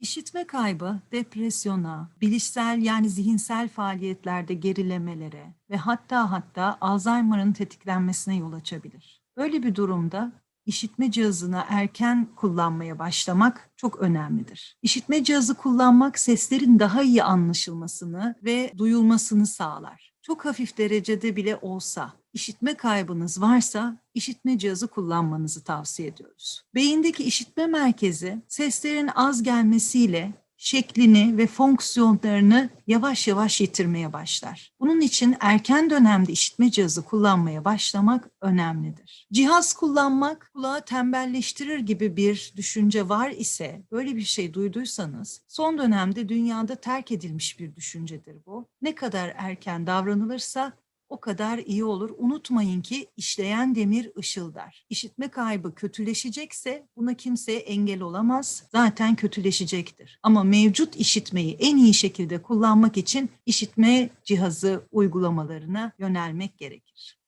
İşitme kaybı depresyona, bilişsel yani zihinsel faaliyetlerde gerilemelere ve hatta hatta Alzheimer'ın tetiklenmesine yol açabilir. Böyle bir durumda işitme cihazını erken kullanmaya başlamak çok önemlidir. İşitme cihazı kullanmak seslerin daha iyi anlaşılmasını ve duyulmasını sağlar. Çok hafif derecede bile olsa işitme kaybınız varsa işitme cihazı kullanmanızı tavsiye ediyoruz. Beyindeki işitme merkezi seslerin az gelmesiyle şeklini ve fonksiyonlarını yavaş yavaş yitirmeye başlar. Bunun için erken dönemde işitme cihazı kullanmaya başlamak önemlidir. Cihaz kullanmak kulağı tembelleştirir gibi bir düşünce var ise, böyle bir şey duyduysanız, son dönemde dünyada terk edilmiş bir düşüncedir bu. Ne kadar erken davranılırsa o kadar iyi olur. Unutmayın ki işleyen demir ışıldar. İşitme kaybı kötüleşecekse buna kimseye engel olamaz. Zaten kötüleşecektir. Ama mevcut işitmeyi en iyi şekilde kullanmak için işitme cihazı uygulamalarına yönelmek gerekir.